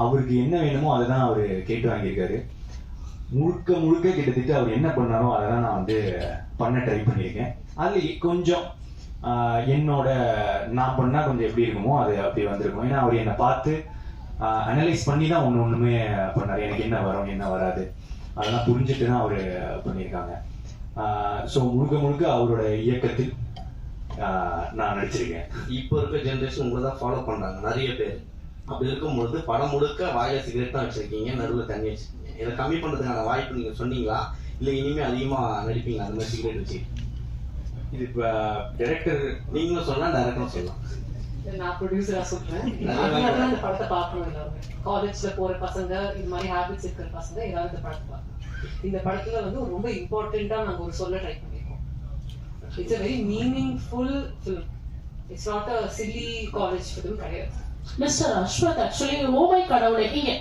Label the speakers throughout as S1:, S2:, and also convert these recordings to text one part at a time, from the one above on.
S1: அவருக்கு என்ன வேணுமோ அதை தான் அவர் கேட்டு வாங்கியிருக்காரு. முழுக்க முழுக்க கிட்டத்தட்ட அவர் என்ன பண்ணாரோ அதை தான் நான் வந்து பண்ண ட்ரை பண்ணியிருக்கேன். அதில் கொஞ்சம் ஆஹ், என்னோட நான் பண்ணால் கொஞ்சம் எப்படி இருக்குமோ அது அப்படி வந்திருக்கும். ஏன்னா அவர் என்னை பார்த்து அனலைஸ் பண்ணி தான் ஒன்று ஒன்றுமே பண்ணார். எனக்கு என்ன வரும் என்ன வராது. அதெல்லாம் புரிஞ்சுட்டு தான் அவர் பண்ணியிருக்காங்க. ஸோ முழுக்க முழுக்க அவரோட இயக்கத்தில் ஆஹ், நான் நடிச்சிருக்கேன்.
S2: இப்போ இருக்க ஜென்ரேஷன் உங்களை தான் ஃபாலோ பண்ணாங்க நிறைய பேர். அப்படி இருக்கும்பொழுது படம் முழுக்க வாயில சிகரெட் தான் வச்சிருக்கீங்க நடுவில் தண்ணி வச்சிருக்கீங்க. இதை கம்மி பண்றதுக்கான வாய்ப்பு நீங்க சொன்னீங்களா? இல்ல இனிமே அதிகமா நடிப்பீங்களா? அந்த மாதிரி சிகரெட் வச்சு.
S1: இது இப்போ டைரக்டர்
S2: நீங்களும் சொல்லலாம் டேரக்டரும் சொல்லலாம்.
S3: நான் ப்ரொடியூசரா சொல்றேன். இந்த படத்தை பார்க்கணும் எல்லாருமே. காலேஜ்ல போற பசங்க இது மாதிரி ஹேபிட்ஸ் இருக்கிற பசங்க எல்லாரும் இந்த படத்தை பார்க்கணும். இந்த படத்துல வந்து ரொம்ப இம்பார்ட்டண்டா நாங்க ஒரு சொல்ல ட்ரை பண்ணிருக்கோம். It's a very meaningful film it's not a silly college film கிடையாது.
S4: Mister Ashwath actually oh my கடவுளை நீங்க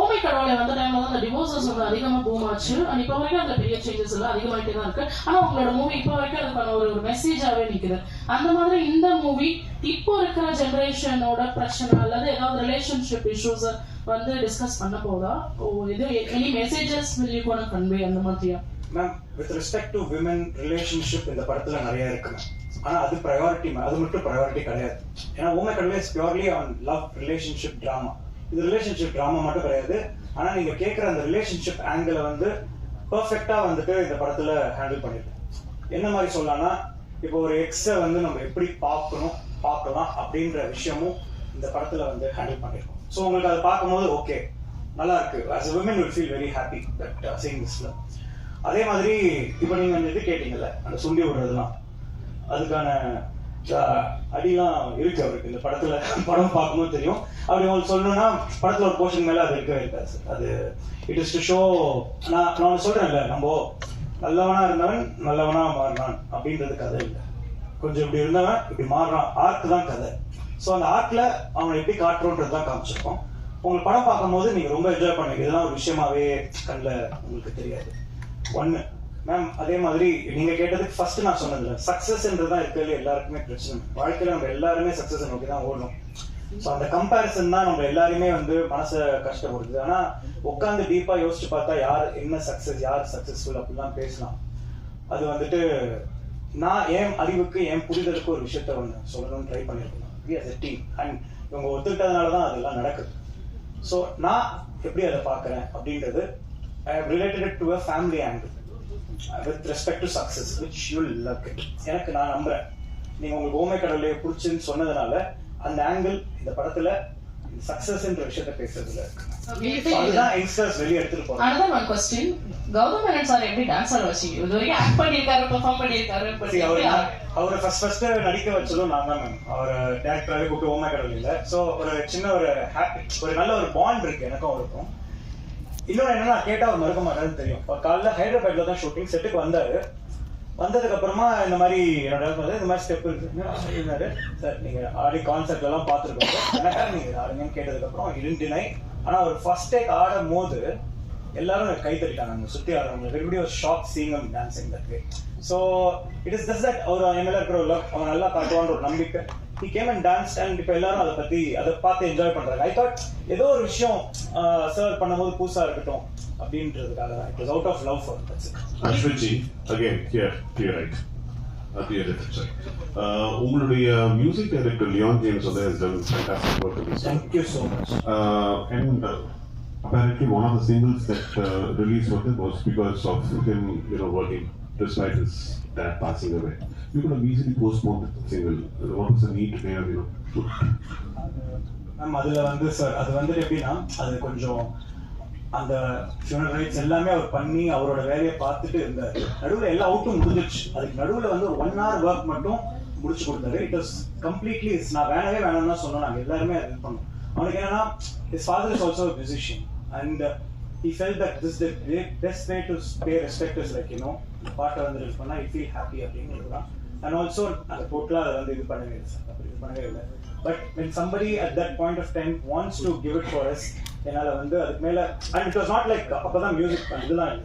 S4: ஓமை கடவுளை வந்த டைம்ல வந்து அந்த டிவோர்ஸஸ் வந்து அதிகமா பூம் ஆச்சு அண்ட் இப்போ வரைக்கும் அந்த பெரிய சேஞ்சஸ் எல்லாம் அதிகமாயிட்டே தான் இருக்கு. ஆனா உங்களோட மூவி இப்போ வரைக்கும் அதுக்கான ஒரு ஒரு மெசேஜாவே நிக்குது. அந்த மாதிரி இந்த மூவி இப்போ இருக்கிற ஜெனரேஷனோட பிரச்சனை அல்லது ஏதாவது ரிலேஷன்ஷிப் இஷ்யூஸ் வந்து டிஸ்கஸ் பண்ண போதா? ஓ இது any messages will you gonna convey அந்த மாதிரியா?
S5: Ma'am with respect to women relationship இந்த படத்துல நிறைய இருக்கு மேம் ஆனா அது ப்ரையாரிட்டி அது மட்டும் ப்ரையாரிட்டி கிடையாது. ஏன்னா oh my Kadavule is purely on love relationship drama இது ரிலேஷன்ஷிப் டிராமா மட்டும் கிடையாது. ஆனா நீங்க கேட்குற அந்த ரிலேஷன்ஷிப் ஆங்கிள வந்து பர்ஃபெக்டா வந்துட்டு இந்த படத்துல ஹேண்டில் பண்ணிருக்கேன் என்ன மாதிரி சொல்லலாம்னா இப்போ ஒரு எக்ஸை வந்து நம்ம எப்படி பார்க்கணும் பார்க்கலாம் அப்படின்ற விஷயமும் இந்த படத்துல வந்து ஹேண்டில் பண்ணிருக்கோம். ஸோ உங்களுக்கு அதை பார்க்கும்போது ஓகே நல்லா இருக்கு. As women women feel very happy that that uh, அதே மாதிரி இப்போ நீங்க அந்த இது கேட்டீங்கல்ல அந்த சுண்டி விடுறதுலாம். அதுக்கான அடிலாம் இருக்கு அவருக்கு. இந்த படத்துல படம் பார்க்கும்போது தெரியும். அப்படி உங்களுக்கு சொல்லணும்னா படத்துல ஒரு போர்ஷன் மேல அது இருக்கவே இருக்காது சார் அது இட் இஸ் டு ஷோ நான் நான் ஒண்ணு சொல்றேன்ல நம்ம நல்லவனா இருந்தவன் நல்லவனா மாறினான் அப்படின்றது கதை இல்லை. கொஞ்சம் இப்படி இருந்தவன் இப்படி மாறுறான். ஆர்க் தான் கதை. ஸோ அந்த ஆர்க்ல அவனை எப்படி காட்டுறோன்றது தான் காமிச்சிருக்கோம். உங்களுக்கு படம் பார்க்கும்போது நீங்க ரொம்ப என்ஜாய் பண்ணுவீங்க. இதெல்லாம் ஒரு விஷயமாவே கண்ணில் உங்களுக்கு தெரியாது. ஒன்னு மேம் அதே மாதிரி நீங்க கேட்டதுக்கு ஃபர்ஸ்ட் நான் சொன்னதுல சக்சஸ்ன்றது தான் இருக்கிறது எல்லாருக்குமே பிரச்சனை. வாழ்க்கையில நம்ம எல்லாருமே சக்சஸ் நோக்கி தான் ஓடணும். ஸோ அந்த கம்பேரிசன் தான் நம்ம எல்லாருமே வந்து மனசை கஷ்டப்படுது ஆனா உட்காந்து டீப்பா யோசிச்சு பார்த்தா யார் என்ன சக்சஸ் யார் சக்சஸ்ஃபுல் அப்படிலாம் பேசலாம். அது வந்துட்டு நான் என் அறிவுக்கு என் புரிதலுக்கு ஒரு விஷயத்த ஒன்று சொல்லணும்னு ட்ரை பண்ணியிருக்கேன். வி as அண்ட் இவங்க ஒத்துக்கிட்டதுனால தான் அதெல்லாம் நடக்குது. ஸோ நான் எப்படி அதை பார்க்குறேன் அப்படின்றது I have related to a family angle with respect to success which you love it எனக்கு நான் நம்புறேன். நீங்க உங்களுக்கு ஓமை கடவுளை பிடிச்சுன்னு சொன்னதுனால அந்த ஆங்கிள் இந்த படத்துல சக்சஸ்ன்ற விஷயத்த பேசுறதுல அதுதான் யங்ஸ்டர்ஸ் வெளியே எடுத்துட்டு போறாங்க.
S4: Another one question Gautham Menon sir எப்படி டான்ஸர் வச்சீங்க? இது வரைக்கும் ஆக்ட் பெர்ஃபார்ம்
S5: அவரு அவரை ஃபர்ஸ்ட் ஃபர்ஸ்ட் நடிக்க வச்சதும் நான் தான் மேம். அவர் டேரக்டராகவே கூப்பிட்டு ஓமை கடவுள் இல்லை. ஸோ ஒரு சின்ன ஒரு ஹாப்பி ஒரு நல்ல ஒரு பாண்ட் இருக்கு எனக்கும் அவருக்கும். இன்னொன்று என்னன்னா கேட்டா அவர் மறுக்க மாட்டாருன்னு தெரியும். அவர் காலைல ஹைதராபாத்ல தான் ஷூட்டிங் செட்டுக்கு வந்தாரு. வந்ததுக்கு அப்புறமா இந்த மாதிரி என்னோட வந்து இந்த மாதிரி ஸ்டெப் இருக்கு. இருந்தாரு சார் நீங்க ஆடி கான்செப்ட் எல்லாம் பார்த்துருக்கோம் எனக்கா நீங்க ஆடுங்கன்னு கேட்டதுக்கு அப்புறம் இடினை ஆனா அவர் ஃபர்ஸ்ட் டேக் ஆடும் போது எல்லாரும் எனக்கு கை தட்டிட்டாங்க. அங்க சுத்தி ஆடுறவங்க everybody ஒரு shock seeing him dancing that way. So it is அவர் என் இருக்கிற ஒரு லவ் அவன் நல்லா காட்டுவான்ற ஒரு நம்பிக்கை. He came and danced and இப்போ எல்லாரும் அதை பத்தி அதை பார்த்து என்ஜாய் பண்றாங்க ஐ தாட் ஏதோ ஒரு விஷயம் சர்வ் பண்ணும்போது புதுசா இருக்கட்டும் அப்படின்றதுக்காக தான் it was out of love for
S6: அஸ்வின்ஜி again here here right உங்களுடைய மியூசிக் டைரக்டர் லியான் ஜேம்ஸ் வந்து this film.
S5: Thank you so much.
S6: Uh, and uh, apparently one of the singles that uh, released with it was because of him, you know, working despite his dad passing away. You could have easily postponed the single. What was the need to kind you know,
S5: ma'am அதுல வந்து sir அது வந்து எப்படின்னா அது கொஞ்சம் அந்த funeral rights எல்லாமே அவர் பண்ணி அவரோட வேலையை பார்த்துட்டு இருந்தார். நடுவில் எல்லா அவுட்டும் முடிஞ்சிச்சு அதுக்கு நடுவில் வந்து ஒரு ஒன் ஹவர் ஒர்க் மட்டும் முடிச்சு கொடுத்தாரு. இட் வாஸ் கம்ப்ளீட்லி நான் வேணவே வேணாம்னு தான் சொன்னோம் நாங்கள் எல்லாருமே அது இது பண்ணோம். அவனுக்கு என்னன்னா is father is also physician and he felt that this is the great best way to pay respect is like you know இந்த பாட்டை வந்து இது பண்ணா you feel happy அப்படிங்கிறது தான் அண்ட் ஆல்சோ அந்த டோட்டலாக அதை வந்து இது பண்ணவே இல்லை சார் அப்படி இது பண்ணவே இல்லை but when somebody at that point of time wants to give it for us என்னால வந்து அதுக்கு மேல and it was not like அப்பதான் மியூசிக் இதெல்லாம் இல்லை